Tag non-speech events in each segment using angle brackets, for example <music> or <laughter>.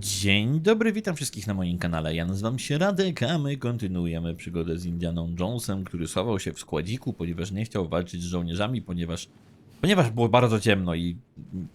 Dzień dobry, witam wszystkich na moim kanale. Ja nazywam się Radek, a my kontynuujemy przygodę z Indianą Jonesem, który schował się w składziku, ponieważ nie chciał walczyć z żołnierzami, ponieważ, ponieważ było bardzo ciemno i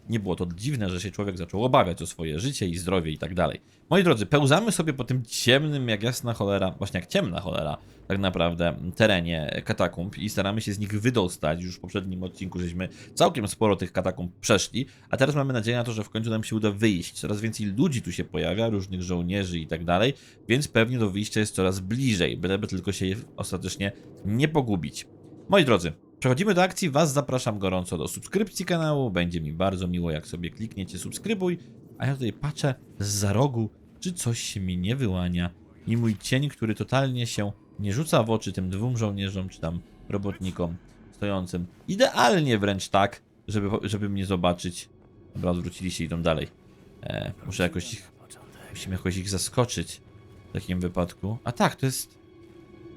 nie było to dziwne, że się człowiek zaczął obawiać o swoje życie i zdrowie i tak dalej. Moi drodzy, pełzamy sobie po tym ciemnym jak jasna cholera, właśnie jak ciemna cholera, tak naprawdę, terenie katakumb i staramy się z nich wydostać. Już w poprzednim odcinku żeśmy całkiem sporo tych katakumb przeszli, a teraz mamy nadzieję na to, że w końcu nam się uda wyjść. Coraz więcej ludzi tu się pojawia, różnych żołnierzy i tak dalej, więc pewnie do wyjścia jest coraz bliżej, byleby tylko się ostatecznie nie pogubić. Moi drodzy, przechodzimy do akcji, was zapraszam gorąco do subskrypcji kanału, będzie mi bardzo miło jak sobie klikniecie subskrybuj, a ja tutaj patrzę z za rogu, czy coś się mi nie wyłania i mój cień, który totalnie się nie rzuca w oczy tym dwóm żołnierzom, czy tam robotnikom stojącym. Idealnie wręcz tak, żeby, żeby mnie zobaczyć. Dobra, odwrócili się i idą dalej. E, muszę jakoś ich, musimy jakoś ich zaskoczyć w takim wypadku. A tak, to jest,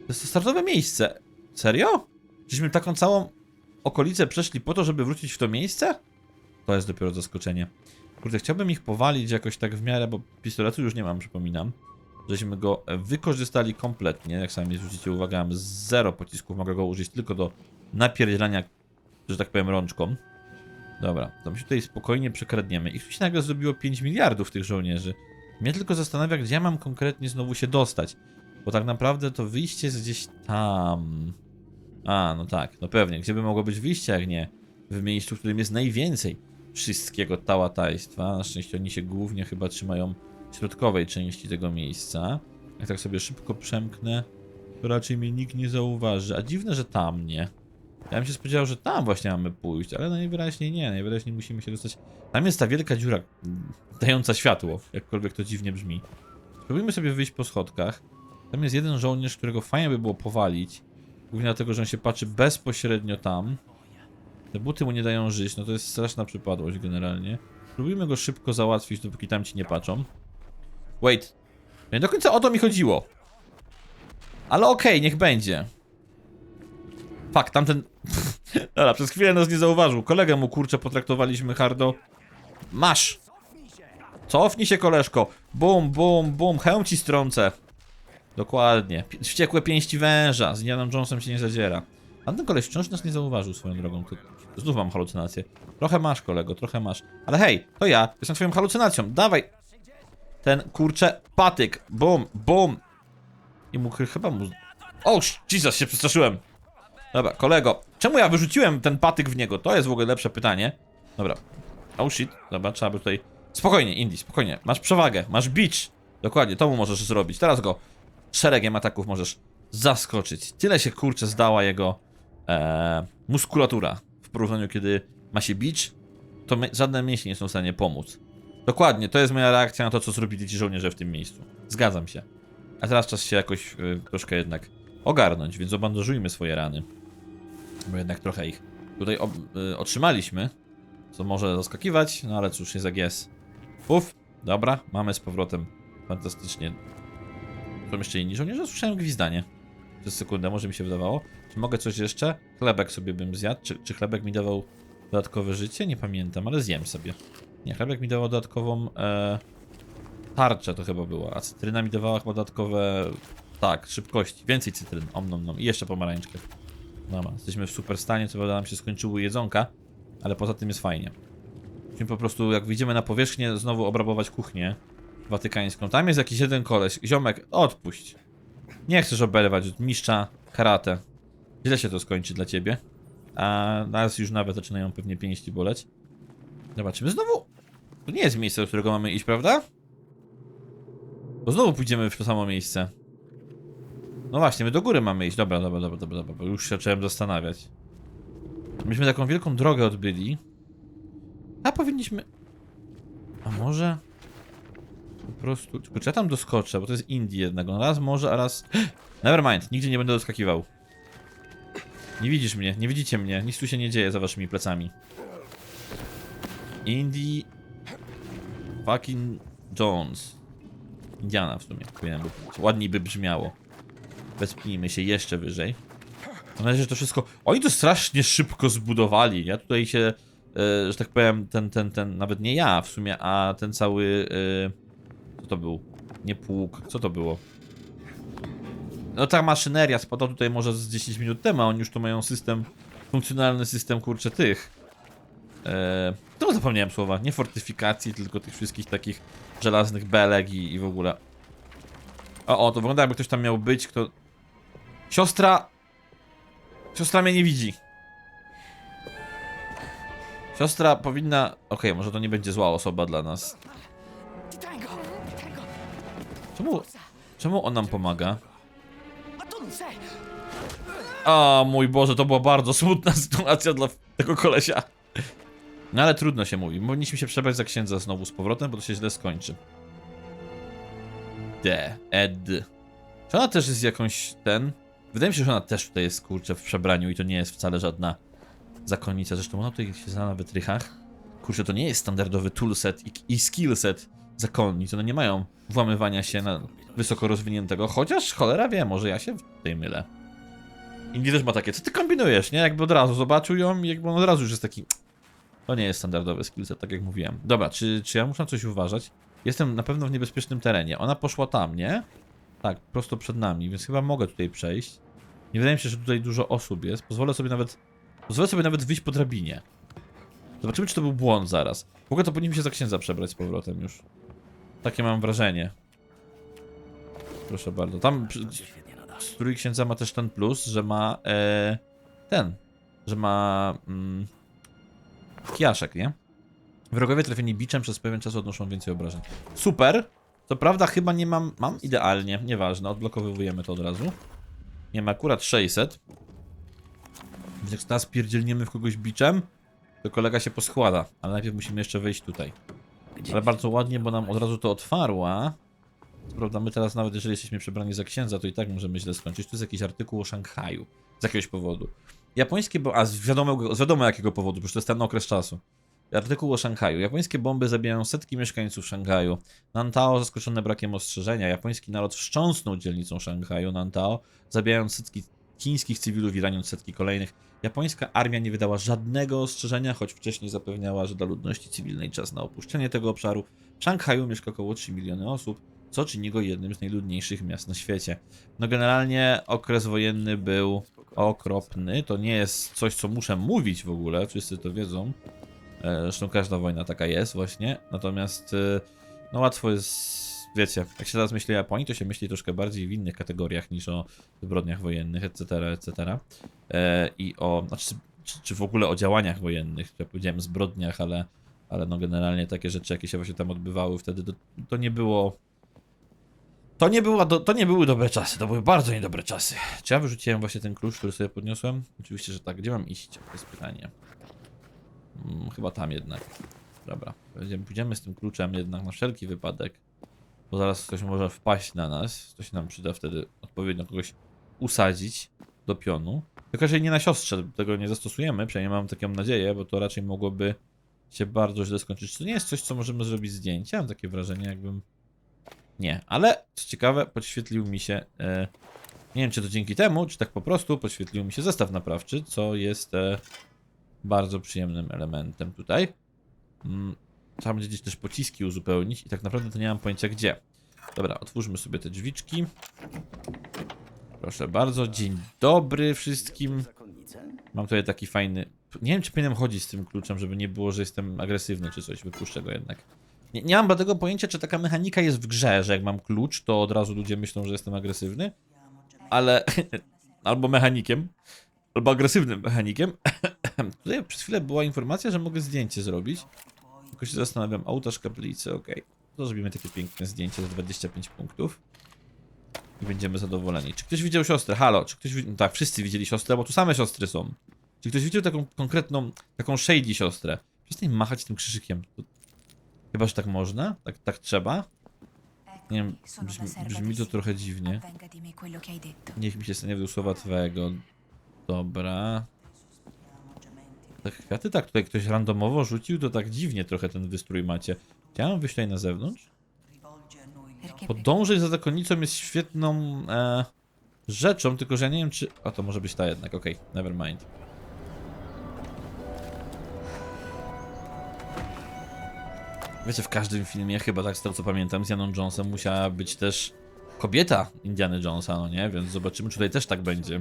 to jest to startowe miejsce. Serio? Żeśmy taką całą okolicę przeszli po to, żeby wrócić w to miejsce? To jest dopiero zaskoczenie. Kurde, chciałbym ich powalić jakoś tak w miarę, bo pistoletu już nie mam, przypominam. Żeśmy go wykorzystali kompletnie. Jak sami zwrócicie uwagę, mam zero pocisków, mogę go użyć tylko do napierdzielania, że tak powiem, rączką. Dobra, to my się tutaj spokojnie przekradniemy. Ich tu się nagle zrobiło 5 miliardów tych żołnierzy. Mnie tylko zastanawia, gdzie ja mam konkretnie znowu się dostać. Bo tak naprawdę to wyjście jest gdzieś tam. A, no tak, no pewnie. Gdzie by mogło być wyjście, jak nie w miejscu, w którym jest najwięcej wszystkiego tałatajstwa. Na szczęście oni się głównie chyba trzymają środkowej części tego miejsca. Jak tak sobie szybko przemknę, to raczej mnie nikt nie zauważy. A dziwne, że tam nie. Ja bym się spodziewał, że tam właśnie mamy pójść, ale najwyraźniej nie. Najwyraźniej musimy się dostać. Tam jest ta wielka dziura dająca światło, jakkolwiek to dziwnie brzmi. Spróbujmy sobie wyjść po schodkach. Tam jest jeden żołnierz, którego fajnie by było powalić. Głównie dlatego, że on się patrzy bezpośrednio tam. Te buty mu nie dają żyć, no to jest straszna przypadłość generalnie. Spróbujmy go szybko załatwić, dopóki tam ci nie patrzą. Wait. Nie do końca o to mi chodziło. Ale okej, niech będzie. Fakt, tamten... <laughs> Dobra, przez chwilę nas nie zauważył. Kolegę mu kurczę potraktowaliśmy hardo. Masz! Cofnij się, koleżko. Bum, bum, bum. Hełm ci strącę. Dokładnie. Wściekłe pięści węża. Z Indianą Jonesem się nie zadziera. A ten koleś wciąż nas nie zauważył swoją drogą. Znów mam halucynację. Trochę masz, kolego, trochę masz. Ale hej, to ja. Jestem twoją halucynacją. Dawaj. Ten kurczę patyk. Bum, bum. I mu ch- chyba mu... O, Jesus, się przestraszyłem. Dobra, kolego. Czemu ja wyrzuciłem ten patyk w niego? To jest w ogóle lepsze pytanie. Dobra. Oh shit. Dobra, trzeba by tutaj... Spokojnie, Indy, spokojnie. Masz przewagę, masz beach. Dokładnie, to mu możesz zrobić. Teraz go szeregiem ataków możesz zaskoczyć. Tyle się kurczę zdała jego e, muskulatura w porównaniu, kiedy ma się beach, to my, żadne mięśnie nie są w stanie pomóc. Dokładnie, to jest moja reakcja na to, co zrobili ci żołnierze w tym miejscu. Zgadzam się. A teraz czas się jakoś y, troszkę jednak ogarnąć, więc obandażujmy swoje rany. Bo jednak trochę ich tutaj y, otrzymaliśmy, co może zaskakiwać, no ale cóż, jest jak jest. Dobra, mamy z powrotem. Fantastycznie. Są jeszcze inni żołnierze? Słyszałem gwizdanie. Przez sekundę, może mi się wydawało. Czy mogę coś jeszcze? Chlebek sobie bym zjadł. Czy, czy chlebek mi dawał dodatkowe życie? Nie pamiętam, ale zjem sobie. Nie, chlebek mi dawał dodatkową e, tarczę to chyba była, a cytryna mi dawała chyba dodatkowe, tak, szybkości, więcej cytryn, om nom nom i jeszcze pomarańczkę. Dobra, jesteśmy w super stanie, co prawda nam się skończyły jedzonka, ale poza tym jest fajnie. Musimy po prostu, jak wyjdziemy na powierzchnię, znowu obrabować kuchnię watykańską. Tam jest jakiś jeden koleś, ziomek, odpuść. Nie chcesz oberwać od mistrza karate. Źle się to skończy dla ciebie. A nas już nawet zaczynają pewnie pięści boleć. Zobaczymy znowu. To nie jest miejsce, do którego mamy iść, prawda? Bo znowu pójdziemy w to samo miejsce. No właśnie, my do góry mamy iść. Dobra, dobra, dobra, dobra, dobra. Już się zacząłem zastanawiać. Myśmy taką wielką drogę odbyli. A powinniśmy... A może... Po prostu... Tylko czy ja tam doskoczę, bo to jest Indie jednego. No raz może, a raz... <gasps> Nevermind, nigdzie nie będę doskakiwał. Nie widzisz mnie, nie widzicie mnie. Nic tu się nie dzieje za waszymi plecami. Indie... Fucking Jones. Indiana w sumie, powinienem by powiedzieć. Ładniej by brzmiało. Wespnijmy się jeszcze wyżej. Mam nadzieję, że to wszystko... Oni to strasznie szybko zbudowali. Ja tutaj się, e, że tak powiem, ten, ten, ten, nawet nie ja w sumie, a ten cały Co to był? Nie pług, co to było? No ta maszyneria spadła tutaj może z 10 minut temu, a oni już tu mają system, funkcjonalny system, kurczę, tych. Eee, no zapomniałem słowa, nie fortyfikacji, tylko tych wszystkich takich żelaznych belek i, i w ogóle. O, o, to wygląda jakby ktoś tam miał być, kto... Siostra... Siostra mnie nie widzi. Siostra powinna... Okej, może to nie będzie zła osoba dla nas. Czemu... Czemu on nam pomaga? O mój Boże, to była bardzo smutna <laughs> sytuacja dla tego kolesia. No ale trudno się mówi. Powinniśmy się przebrać za księdza znowu z powrotem, bo to się źle skończy. De, Ed. Czy ona też jest jakąś ten? Wydaje mi się, że ona też tutaj jest kurczę w przebraniu i to nie jest wcale żadna zakonnica. Zresztą ona tutaj się zna na wytrychach. Kurczę, to nie jest standardowy toolset i, i skillset zakonnic. One nie mają włamywania się na wysoko rozwiniętego, chociaż cholera wie, może ja się tutaj mylę. Indy też ma takie, co ty kombinujesz, nie? Jakby od razu zobaczył ją i jakby on od razu już jest taki... To nie jest standardowy skillset, tak jak mówiłem. Dobra, czy, czy ja muszę coś uważać? Jestem na pewno w niebezpiecznym terenie. Ona poszła tam, nie? Tak, prosto przed nami, więc chyba mogę tutaj przejść. Nie wydaje mi się, że tutaj dużo osób jest. Pozwolę sobie nawet... Pozwolę sobie nawet wyjść po drabinie. Zobaczymy, czy to był błąd zaraz. W ogóle to powinniśmy się za księdza przebrać z powrotem już. Takie mam wrażenie. Proszę bardzo. Tam strój księdza ma też ten plus, że ma e, ten, że ma mm, kiaszek, nie? Wrogowie trafieni biczem przez pewien czas odnoszą więcej obrażeń. Super! Co prawda chyba nie mam, mam idealnie, nieważne, odblokowujemy to od razu. Nie ma akurat 600. Więc jak teraz pierdzielniemy w kogoś biczem, to kolega się poskłada, ale najpierw musimy jeszcze wejść tutaj. Ale bardzo ładnie, bo nam od razu to otwarła. Prawda, my teraz nawet jeżeli jesteśmy przebrani za księdza, to i tak możemy źle skończyć. Tu jest jakiś artykuł o Szanghaju. Z jakiegoś powodu. Japońskie, bo... a z wiadomo, z wiadomo jakiego powodu, bo to jest ten okres czasu. Artykuł o Szanghaju. Japońskie bomby zabijają setki mieszkańców Szanghaju. Nantao zaskoczone brakiem ostrzeżenia. Japoński naród wstrząsnął dzielnicą Szanghaju, Nantao, zabijając setki chińskich cywilów i raniąc setki kolejnych. Japońska armia nie wydała żadnego ostrzeżenia, choć wcześniej zapewniała, że dla ludności cywilnej czas na opuszczenie tego obszaru. W Szanghaju mieszka około 3 miliony osób, co czyni go jednym z najludniejszych miast na świecie. No generalnie okres wojenny był okropny. To nie jest coś, co muszę mówić w ogóle, wszyscy to wiedzą. E, Zresztą każda wojna taka jest właśnie. Natomiast e, no łatwo jest, wiecie, jak się teraz myśli o Japonii, to się myśli troszkę bardziej w innych kategoriach niż o zbrodniach wojennych, etc., etc. E, I o, znaczy, czy, czy w ogóle o działaniach wojennych. Ja powiedziałem zbrodniach, ale, ale no generalnie takie rzeczy, jakie się właśnie tam odbywały wtedy, to, to nie było to nie, była do, to nie były dobre czasy, to były bardzo niedobre czasy. Czy ja wyrzuciłem właśnie ten klucz, który sobie podniosłem? Oczywiście, że tak. Gdzie mam iść? To jest pytanie. Hmm, chyba tam jednak. Dobra. Pójdziemy z tym kluczem jednak na wszelki wypadek. Bo zaraz ktoś może wpaść na nas. To się nam przyda wtedy odpowiednio kogoś usadzić do pionu. Tylko, że nie na siostrze tego nie zastosujemy, przynajmniej mam taką nadzieję, bo to raczej mogłoby się bardzo źle skończyć. Czy to nie jest coś, co możemy zrobić zdjęcie? Mam takie wrażenie, jakbym nie, ale co ciekawe, podświetlił mi się. E, nie wiem, czy to dzięki temu, czy tak po prostu podświetlił mi się zestaw naprawczy, co jest e, bardzo przyjemnym elementem tutaj. Mm, trzeba będzie gdzieś też pociski uzupełnić i tak naprawdę to nie mam pojęcia gdzie. Dobra, otwórzmy sobie te drzwiczki. Proszę bardzo, dzień dobry wszystkim. Mam tutaj taki fajny. Nie wiem, czy powinienem chodzić z tym kluczem, żeby nie było, że jestem agresywny czy coś. Wypuszczę go jednak. Nie, nie mam dlatego pojęcia, czy taka mechanika jest w grze, że jak mam klucz, to od razu ludzie myślą, że jestem agresywny. Ale. <laughs> albo mechanikiem, albo agresywnym mechanikiem. <laughs> Tutaj przez chwilę była informacja, że mogę zdjęcie zrobić. Tylko się zastanawiam, ołtarz kaplicy, ok. To zrobimy takie piękne zdjęcie za 25 punktów. I będziemy zadowoleni. Czy ktoś widział siostrę? Halo, czy ktoś widział... Tak, wszyscy widzieli siostrę, bo tu same siostry są. Czy ktoś widział taką konkretną, taką shady siostrę? Przestań machać tym krzyżykiem. Chyba, że tak można? Tak, tak trzeba? Nie wiem, brzmi, brzmi to trochę dziwnie. Niech mi się stanie słowa twego. Dobra. Te kwiaty tak tutaj ktoś randomowo rzucił, to tak dziwnie trochę ten wystrój macie. Chciałem wyjść tutaj na zewnątrz? Podążyć za zakonnicą jest świetną e, rzeczą, tylko że ja nie wiem czy... A to może być ta jednak, okej, never mind. Wiecie, w każdym filmie, chyba tak z tego co pamiętam, z Janą Jonesem musiała być też kobieta Indiana Jonesa, no nie? Więc zobaczymy, czy tutaj też tak będzie.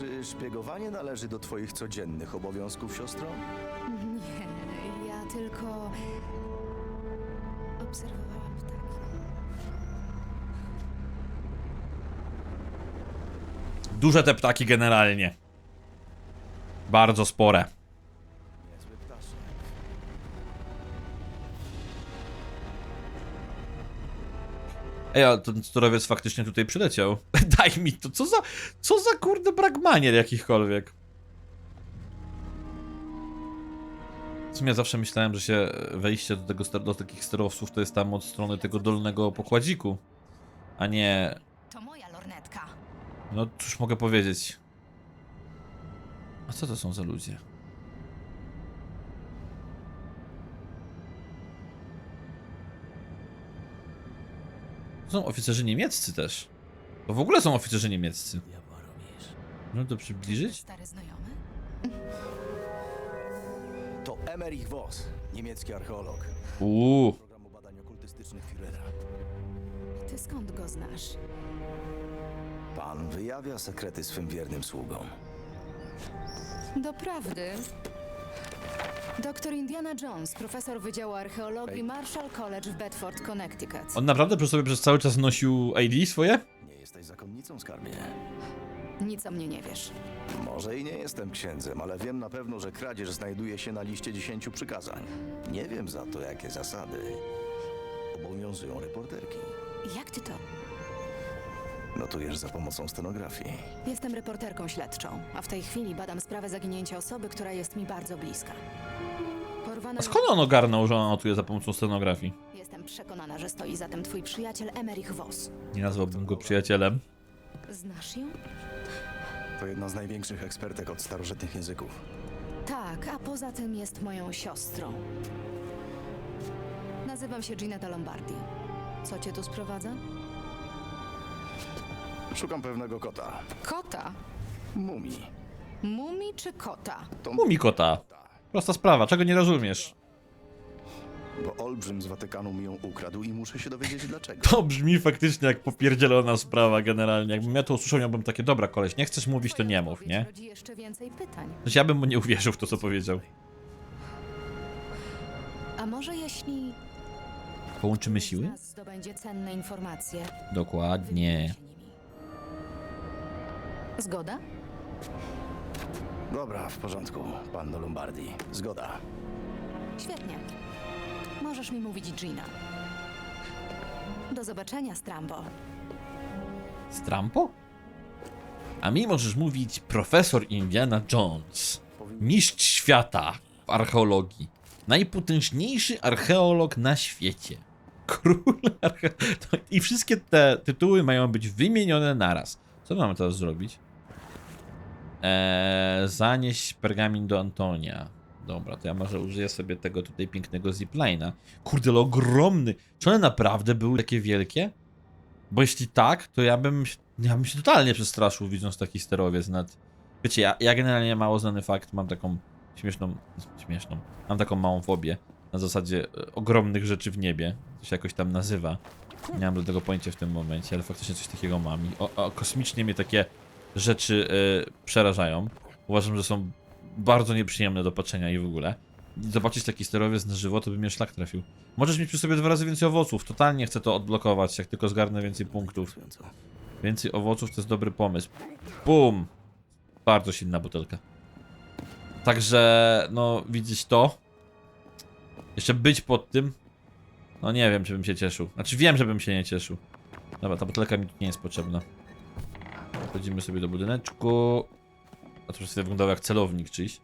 Czy szpiegowanie należy do twoich codziennych obowiązków, siostro? nie, ja tylko obserwowałam ptaki. Duże te ptaki generalnie. Bardzo spore. Ej, ale ten sterowiec faktycznie tutaj przyleciał. <laughs> Daj mi to, co za, co za kurde brak manier jakichkolwiek. W sumie zawsze myślałem, że się wejście do, tego, do takich sterowców to jest tam od strony tego dolnego pokładziku, a nie, To moja lornetka. no cóż mogę powiedzieć. A co to są za ludzie? Są oficerzy niemieccy też. To w ogóle są oficerzy niemieccy. No to przybliżyć? Stary znajomy? To Emmerich Voss, niemiecki archeolog. Uuu, Programu badań okultystycznych Führera. Ty skąd go znasz? Pan wyjawia sekrety swym wiernym sługom. Doprawdy. Doktor Indiana Jones, profesor Wydziału Archeologii Marshall College w Bedford, Connecticut. on naprawdę przy sobie przez cały czas nosił ID swoje? Nie jesteś zakonnicą, skarbie. Nic o mnie nie wiesz. Może i nie jestem księdzem, ale wiem na pewno, że kradzież znajduje się na liście dziesięciu przykazań. Nie wiem za to, jakie zasady obowiązują reporterki. Jak ty to? Notujesz za pomocą stenografii. Jestem reporterką śledczą, a w tej chwili badam sprawę zaginięcia osoby, która jest mi bardzo bliska. Porwano A skąd on ogarnął, że ona notuje za pomocą scenografii? Jestem przekonana, że stoi za tym twój przyjaciel Emerich Voss. Nie nazwałbym go przyjacielem. Znasz ją? To jedna z największych ekspertek od starożytnych języków. Tak, a poza tym jest moją siostrą. Nazywam się Ginetta Lombardi. Co cię tu sprowadza? Szukam pewnego kota. Kota. Mumii. Mumi czy kota? To Mumi kota. Prosta sprawa, czego nie rozumiesz? Bo olbrzym z Watykanu mi ją ukradł i muszę się dowiedzieć dlaczego. To brzmi faktycznie jak popierdzielona sprawa generalnie. Jakbym ja to usłyszał, miałbym takie, dobra koleś, nie chcesz mówić, to nie mów, nie? rodzi jeszcze więcej pytań. Znaczy, ja bym mu nie uwierzył w to, co powiedział. A może jeśli Połączymy z siły? nas zdobędzie cenne informacje, Dokładnie. Zgoda? Dobra, w porządku, pan Lombardi. Zgoda. Świetnie. Możesz mi mówić Gina. Do zobaczenia, Strambo. Strampo? A mi możesz mówić profesor Indiana Jones. Mistrz świata w archeologii. Najpotężniejszy archeolog na świecie. <laughs> Król arche... to- <laughs> I wszystkie te tytuły mają być wymienione naraz. Co mamy teraz zrobić? Eee, zanieść pergamin do Antonia. Dobra, to ja może użyję sobie tego tutaj pięknego ziplina. Kurde, ale ogromny. Czy one naprawdę były takie wielkie? Bo jeśli tak, to ja bym, ja bym się totalnie przestraszył widząc taki sterowiec nad... Wiecie, ja, ja generalnie mało znany fakt, mam taką śmieszną, śmieszną, mam taką małą fobię na zasadzie e, ogromnych rzeczy w niebie, to się jakoś tam nazywa. Nie mam do tego pojęcia w tym momencie, ale faktycznie coś takiego mam i o, o, kosmicznie mnie takie rzeczy e, przerażają. Uważam, że są bardzo nieprzyjemne do patrzenia i w ogóle. Zobaczyć taki sterowiec na żywo, to by mnie szlak trafił. Możesz mieć przy sobie dwa razy więcej owoców. Totalnie chcę to odblokować, jak tylko zgarnę więcej punktów. Więcej owoców to jest dobry pomysł. Bum! Bardzo silna butelka. Także, no, widzieć to. Jeszcze być pod tym. No nie wiem, czy bym się cieszył. Znaczy wiem, że bym się nie cieszył. Dobra, ta butelka mi nie jest potrzebna. Wchodzimy sobie do budyneczku. A to chwilę wyglądało jak celownik czyjś.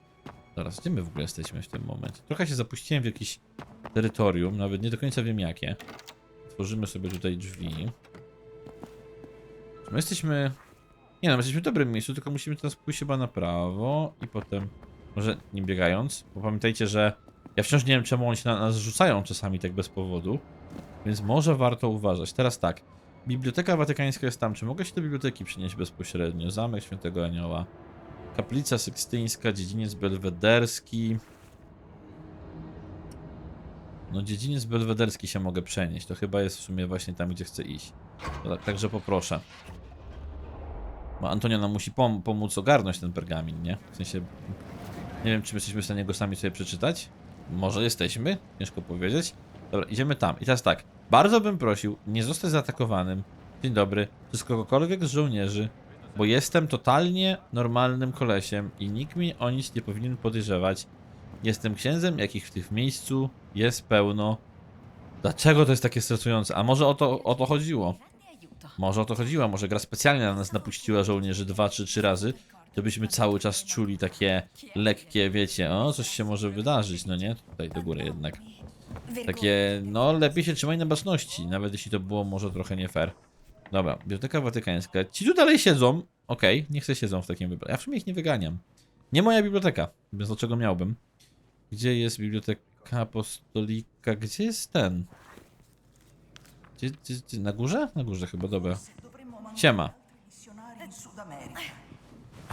Zaraz, gdzie my w ogóle jesteśmy w tym momencie? Trochę się zapuściłem w jakieś terytorium, nawet nie do końca wiem jakie. Tworzymy sobie tutaj drzwi. My jesteśmy... Nie no, my jesteśmy w dobrym miejscu, tylko musimy teraz pójść chyba na prawo i potem... Może nie biegając, bo pamiętajcie, że ja wciąż nie wiem czemu oni się na nas rzucają czasami tak bez powodu, więc może warto uważać. Teraz tak, Biblioteka Watykańska jest tam, czy mogę się do biblioteki przynieść bezpośrednio? Zamek Świętego Anioła, Kaplica Sykstyńska, Dziedziniec Belwederski. No dziedziniec belwederski się mogę przenieść. To chyba jest w sumie właśnie tam, gdzie chcę iść. To tak, także poproszę. Bo Antonio nam musi pom pomóc ogarnąć ten pergamin, nie? W sensie... Nie wiem, czy my jesteśmy w stanie go sami sobie przeczytać. Może jesteśmy, ciężko powiedzieć. Dobra, idziemy tam. I teraz tak. Bardzo bym prosił nie zostać zaatakowanym. Dzień dobry. Przez kogokolwiek z żołnierzy. Bo jestem totalnie normalnym kolesiem i nikt mi o nic nie powinien podejrzewać. Jestem księdzem, jakich w tym miejscu jest pełno. Dlaczego to jest takie stresujące? A może o to, o to chodziło? Może o to chodziło, może gra specjalnie na nas napuściła żołnierzy dwa czy trzy razy, żebyśmy cały czas czuli takie lekkie, wiecie, o, coś się może wydarzyć, no nie? Tutaj do góry jednak. Takie, no lepiej się trzymaj na baczności, nawet jeśli to było może trochę nie fair. Dobra, Biblioteka Watykańska. Ci tu dalej siedzą. Okej, niech se siedzą w takim wybraniu. Ja w sumie ich nie wyganiam. Nie moja biblioteka, więc dlaczego miałbym? Gdzie jest Biblioteka Apostolika? Gdzie jest ten? Gdzie, gdzie, gdzie? Na górze? Na górze chyba, dobra. Siema.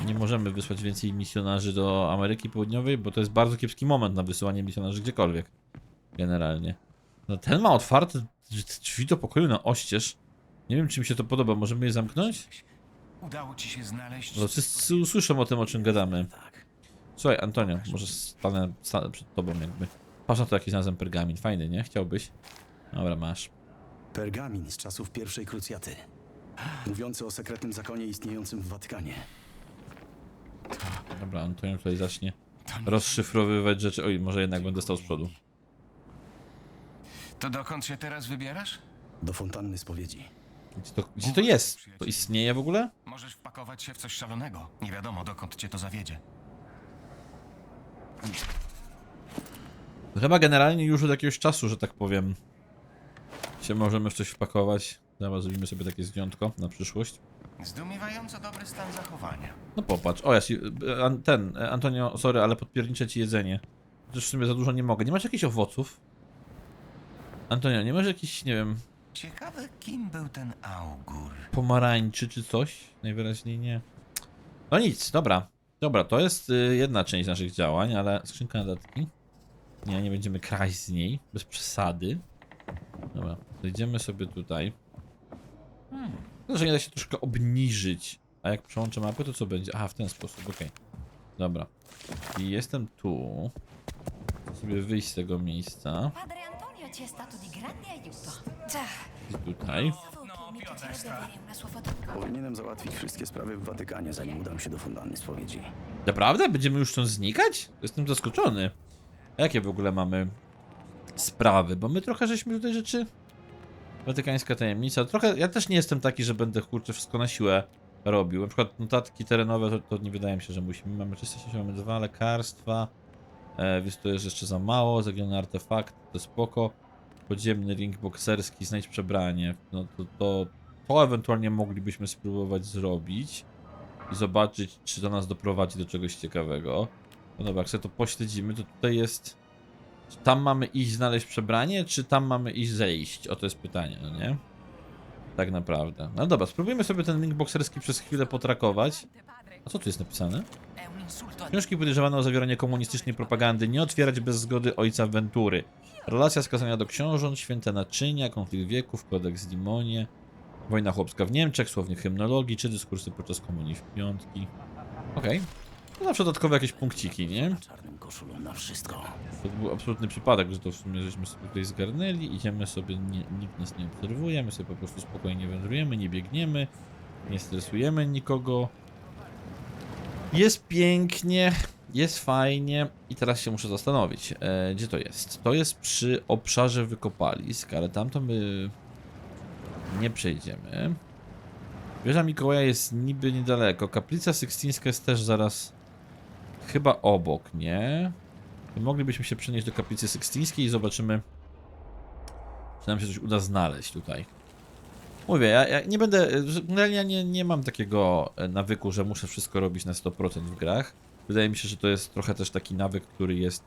Nie możemy wysłać więcej misjonarzy do Ameryki Południowej, bo to jest bardzo kiepski moment na wysyłanie misjonarzy gdziekolwiek. Generalnie. No ten ma otwarte drzwi do pokoju na oścież. Nie wiem, czy mi się to podoba. Możemy je zamknąć? Udało ci się znaleźć. No, wszyscy usłyszą o tym, o czym gadamy. Słuchaj, Antonio, może stanę, stanę przed tobą jakby. Patrz na to, jaki znalazłem pergamin. Fajny, nie? Chciałbyś? Dobra, masz. Pergamin z czasów pierwszej krucjaty. Mówiący o sekretnym zakonie istniejącym w Watykanie. Dobra, Antonio tutaj zacznie rozszyfrowywać rzeczy. Oj, może jednak będę stał z przodu. To dokąd się teraz wybierasz? Do fontanny spowiedzi. Gdzie to, gdzie to jest? To istnieje w ogóle? Możesz wpakować się w coś szalonego. Nie wiadomo, dokąd cię to zawiedzie. Chyba generalnie już od jakiegoś czasu, że tak powiem, się możemy w coś wpakować. Zaraz zrobimy sobie takie zdjątko na przyszłość. Zdumiewająco dobry stan zachowania. No popatrz, o jest, ten, e, Antonio, sorry, ale podpierniczę ci jedzenie. Chociaż w sumie za dużo nie mogę. Nie masz jakichś owoców? Antonio, nie masz jakichś, nie wiem, Ciekawe, kim był ten augur. pomarańczy czy coś? Najwyraźniej nie. No nic, dobra. Dobra, to jest y, jedna część naszych działań, ale skrzynka nadatki. Nie, nie będziemy kraść z niej, bez przesady. Dobra, zejdziemy sobie tutaj. Hmm. Że nie da się troszkę obniżyć. A jak przełączę mapę, to co będzie? Aha, w ten sposób, okej. Dobra. I jestem tu. Chcę sobie wyjść z tego miejsca. Padre è stato di grande aiuto. I tutaj. Mi piacerebbe avere una sua fotocopia. Powinienem załatwić wszystkie sprawy w Watykanie, zanim udam się do fontanny spowiedzi. Naprawdę? Będziemy już stąd znikać? Jestem zaskoczony. A Jakie w ogóle mamy sprawy? Bo my trochę żeśmy tutaj rzeczy... Watykańska tajemnica. Trochę, ja też nie jestem taki, że będę kurczę wszystko na siłę robił. Na przykład notatki terenowe, to, to nie wydaje mi się, że musimy. Mamy 360, mamy dwa lekarstwa. E, więc to jest jeszcze za mało. Zagiony artefakt, to spoko. Podziemny ring bokserski, znajdź przebranie. No to, to, to ewentualnie moglibyśmy spróbować zrobić i zobaczyć, czy to nas doprowadzi do czegoś ciekawego. No dobra, jak sobie to pośledzimy, to tutaj jest... Czy tam mamy iść znaleźć przebranie, czy tam mamy iść zejść? O to jest pytanie, no nie? Tak naprawdę. No dobra, spróbujmy sobie ten link bokserski przez chwilę potrakować. A co tu jest napisane? Książki podejrzewano o zawieranie komunistycznej propagandy, nie otwierać bez zgody ojca Ventury. Relacja skazania do książąt, święte naczynia, konflikt wieków, kodeks Limonie, wojna chłopska w Niemczech, słownik hymnologii, czy dyskursy podczas komunii w piątki. Okej. To zawsze dodatkowe jakieś punkciki, nie? Czarnym koszulą na wszystko. To był absolutny przypadek, że to w sumie żeśmy sobie tutaj zgarnęli, idziemy sobie, nie, nikt nas nie obserwuje, my sobie po prostu spokojnie wędrujemy, nie biegniemy, nie stresujemy nikogo. Jest pięknie, jest fajnie i teraz się muszę zastanowić, e, gdzie to jest? To jest przy obszarze wykopalisk, ale tam to my nie przejdziemy. Wieża Mikołaja jest niby niedaleko, kaplica sykstyńska jest też zaraz chyba obok, nie? Moglibyśmy się przenieść do kaplicy sykstyńskiej i zobaczymy, czy nam się coś uda znaleźć tutaj. Mówię, ja, ja nie będę, generalnie ja nie, nie mam takiego e, nawyku, że muszę wszystko robić na 100% w grach. Wydaje mi się, że to jest trochę też taki nawyk, który jest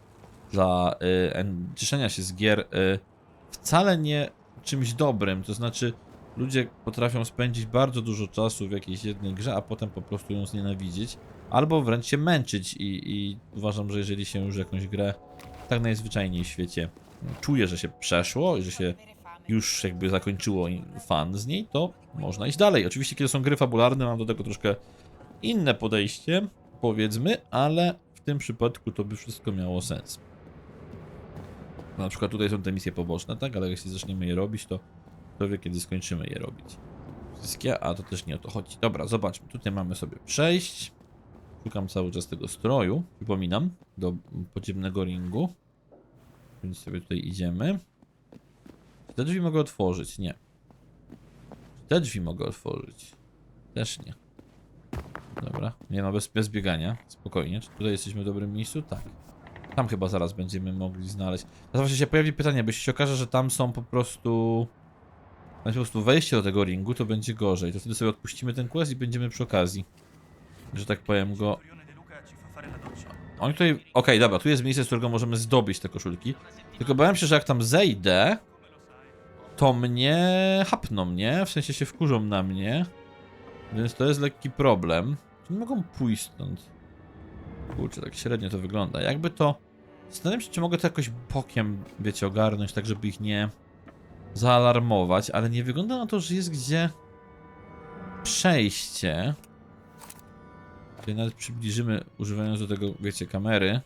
dla y, en- cieszenia się z gier y, wcale nie czymś dobrym. To znaczy, ludzie potrafią spędzić bardzo dużo czasu w jakiejś jednej grze, a potem po prostu ją znienawidzić. Albo wręcz się męczyć i, i uważam, że jeżeli się już jakąś grę tak najzwyczajniej w świecie czuje, że się przeszło i że się już jakby zakończyło fan z niej, to można iść dalej. Oczywiście, kiedy są gry fabularne, mam do tego troszkę inne podejście, powiedzmy, ale w tym przypadku to by wszystko miało sens. Na przykład tutaj są te misje poboczne, tak? Ale jeśli zaczniemy je robić, to kto wie, kiedy skończymy je robić. Wszystkie, a to też nie o to chodzi. Dobra, zobaczmy. Tutaj mamy sobie przejść. Szukam cały czas tego stroju. Przypominam, do podziemnego ringu. Więc sobie tutaj idziemy. Czy te drzwi mogę otworzyć? Nie. Czy te drzwi mogę otworzyć? Też nie. Dobra. Nie no, bez, bez biegania. Spokojnie. Czy tutaj jesteśmy w dobrym miejscu? Tak. Tam chyba zaraz będziemy mogli znaleźć. Teraz właśnie się pojawi pytanie, bo jeśli się okaże, że tam są po prostu... Tam po prostu wejście do tego ringu, to będzie gorzej. To wtedy sobie odpuścimy ten quest i będziemy przy okazji. Że tak powiem go... Oni tutaj... Okej, dobra, tu jest miejsce, z którego możemy zdobyć te koszulki. Tylko bałem się, że jak tam zejdę, to mnie hapną, nie? W sensie się wkurzą na mnie. Więc to jest lekki problem. Czy nie mogą pójść stąd? Kurczę, tak średnio to wygląda. Jakby to... Zastanawiam się, czy mogę to jakoś bokiem, wiecie, ogarnąć, tak żeby ich nie zaalarmować, ale nie wygląda na to, że jest gdzie przejście. Tutaj nawet przybliżymy, używając do tego, wiecie, kamery.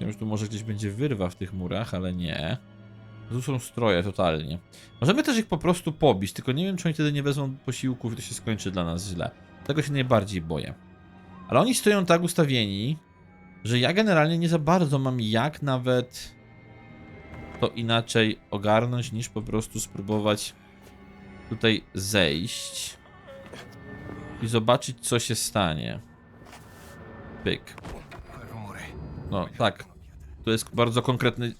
Wiem, że tu może gdzieś będzie wyrwa w tych murach, ale nie. Tu są stroje totalnie. Możemy też ich po prostu pobić, tylko nie wiem, czy oni wtedy nie wezmą posiłków i to się skończy dla nas źle. Tego się najbardziej boję. Ale oni stoją tak ustawieni, że ja generalnie nie za bardzo mam jak nawet to inaczej ogarnąć, niż po prostu spróbować tutaj zejść i zobaczyć, co się stanie. Pyk. No, tak. To jest bardzo konkretny...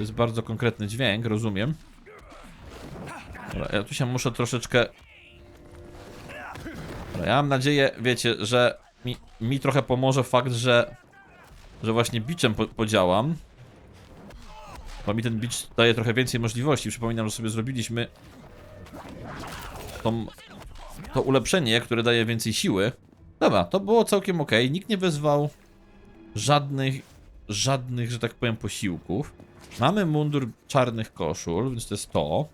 To jest bardzo konkretny dźwięk, rozumiem. Dobra, ja tu się muszę troszeczkę... Dobra, ja mam nadzieję, wiecie, że mi, mi trochę pomoże fakt, że... Że właśnie biczem po, podziałam. Bo mi ten bicz daje trochę więcej możliwości. Przypominam, że sobie zrobiliśmy... Tą, to ulepszenie, które daje więcej siły. Dobra, to było całkiem ok. Nikt nie wezwał żadnych, żadnych, że tak powiem, posiłków. Mamy mundur czarnych koszul, więc to jest to.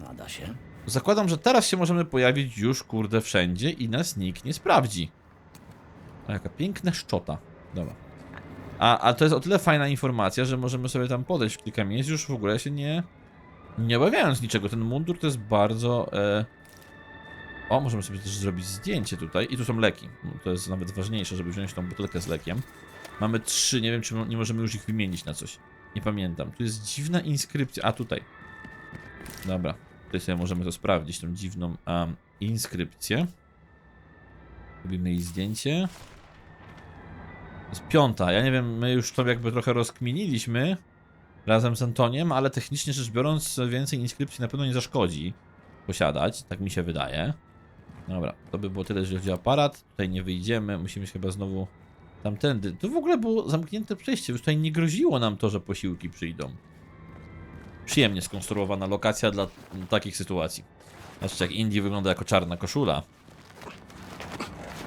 Nada się. Zakładam, że teraz się możemy pojawić już, kurde, wszędzie i nas nikt nie sprawdzi. O, jaka piękna szczota. Dobra. A, a to jest o tyle fajna informacja, że możemy sobie tam podejść w kilka miejsc, już w ogóle się nie... Nie obawiając niczego. Ten mundur to jest bardzo... E... O, możemy sobie też zrobić zdjęcie tutaj. I tu są leki. To jest nawet ważniejsze, żeby wziąć tą butelkę z lekiem. Mamy trzy, nie wiem, czy nie możemy już ich wymienić na coś. Nie pamiętam. Tu jest dziwna inskrypcja. A, tutaj. Dobra. Tutaj sobie możemy to sprawdzić, tą dziwną um, inskrypcję. Robimy jej zdjęcie. To jest piąta. Ja nie wiem, my już to jakby trochę rozkminiliśmy razem z Antoniem, ale technicznie rzecz biorąc więcej inskrypcji na pewno nie zaszkodzi posiadać, tak mi się wydaje. Dobra, to by było tyle, jeżeli chodzi o aparat. Tutaj nie wyjdziemy, musimy się chyba znowu tamtędy. To w ogóle było zamknięte przejście, już tutaj nie groziło nam to, że posiłki przyjdą przyjemnie skonstruowana lokacja dla takich sytuacji. Zobaczcie, jak Indie wygląda jako czarna koszula.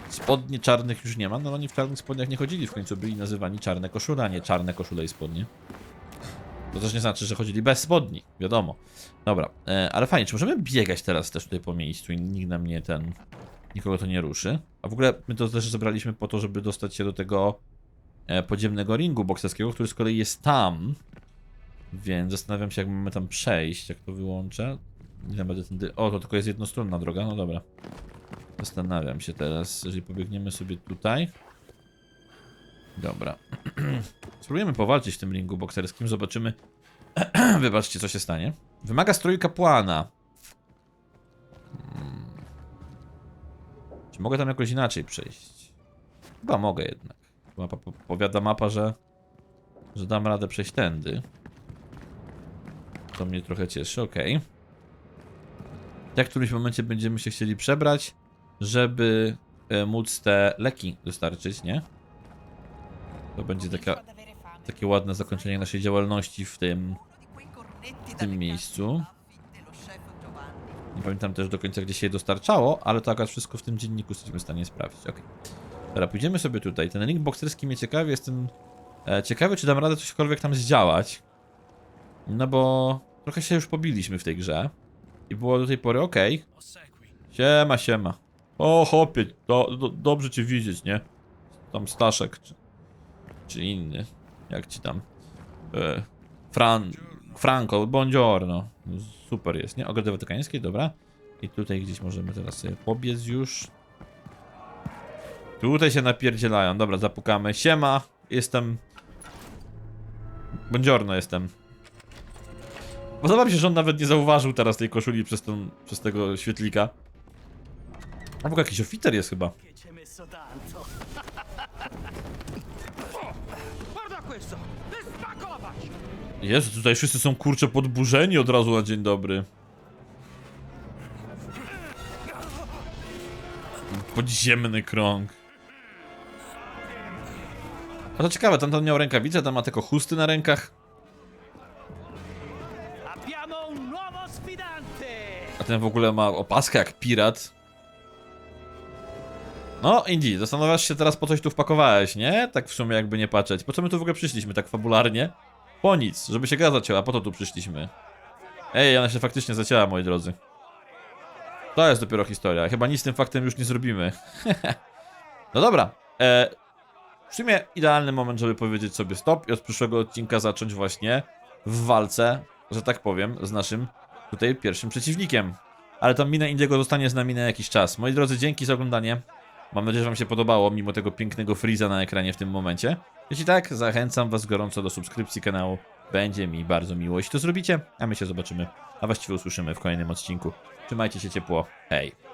Spodnie czarnych już nie ma, no oni w czarnych spodniach nie chodzili, w końcu byli nazywani czarne koszule, a nie czarne koszule i spodnie. To też nie znaczy, że chodzili bez spodni, wiadomo. Dobra, e, ale fajnie, czy możemy biegać teraz też tutaj po miejscu i nikt nam nie ten... Nikogo to nie ruszy? A w ogóle my to też zebraliśmy po to, żeby dostać się do tego e, podziemnego ringu bokserskiego, który z kolei jest tam. Więc zastanawiam się, jak mamy tam przejść, jak to wyłączę. Nie będę tędy... O, to tylko jest jednostronna droga, no dobra. Zastanawiam się teraz, jeżeli pobiegniemy sobie tutaj. Dobra. <clears throat> Spróbujemy powalczyć w tym ringu bokserskim, zobaczymy. <clears throat> Wybaczcie, co się stanie. Wymaga stroju kapłana. Hmm. Czy mogę tam jakoś inaczej przejść? Chyba mogę jednak. Mapa, powiada mapa, że, że dam radę przejść tędy. To mnie trochę cieszy, okej. Jak w którymś momencie będziemy się chcieli przebrać, żeby e, móc te leki dostarczyć, nie? To będzie taka, takie ładne zakończenie naszej działalności w tym, w tym miejscu. Nie pamiętam też do końca, gdzie się je dostarczało, ale to akurat wszystko w tym dzienniku jesteśmy w stanie sprawdzić. Ok. Dobra, pójdziemy sobie tutaj. Ten link bokserski mnie ciekawi, jestem E, ciekawe, czy dam radę cośkolwiek tam zdziałać. No bo trochę się już pobiliśmy w tej grze. I było do tej pory ok. Siema, siema. O, chłopie, do, do, dobrze cię widzieć, nie? Tam Staszek, czy, czy inny. Jak ci tam? E, Fran, Franco, buongiorno. Super jest, nie? Ogrody Watykańskiej, dobra. I tutaj gdzieś możemy teraz sobie pobiec już. Tutaj się napierdzielają. Dobra, zapukamy. Siema, jestem... Buongiorno jestem. Podoba mi się, że on nawet nie zauważył teraz tej koszuli przez, tą, przez tego świetlika. A w ogóle jakiś oficer jest chyba. Guarda <laughs> questo! Jezu, tutaj wszyscy są kurcze podburzeni od razu na dzień dobry. Podziemny krąg. A to ciekawe, tamten miał rękawice, tam ma tylko chusty na rękach. A ten w ogóle ma opaskę jak pirat. No, Indy, zastanawiasz się teraz po coś tu wpakowałeś, nie? Tak w sumie jakby nie patrzeć. Po co my tu w ogóle przyszliśmy, tak fabularnie? Po nic, żeby się gra zacięła, po to tu przyszliśmy. Ej, ona się faktycznie zacięła, moi drodzy. To jest dopiero historia. Chyba nic z tym faktem już nie zrobimy. <laughs> no dobra. E, w sumie idealny moment, żeby powiedzieć sobie stop i od przyszłego odcinka zacząć właśnie w walce, że tak powiem, z naszym tutaj pierwszym przeciwnikiem. Ale ta mina Indiego zostanie z nami na jakiś czas. Moi drodzy, dzięki za oglądanie. Mam nadzieję, że Wam się podobało, mimo tego pięknego freeza na ekranie w tym momencie. Jeśli tak, zachęcam Was gorąco do subskrypcji kanału. Będzie mi bardzo miło, jeśli to zrobicie, a my się zobaczymy, a właściwie usłyszymy w kolejnym odcinku. Trzymajcie się ciepło. Hej!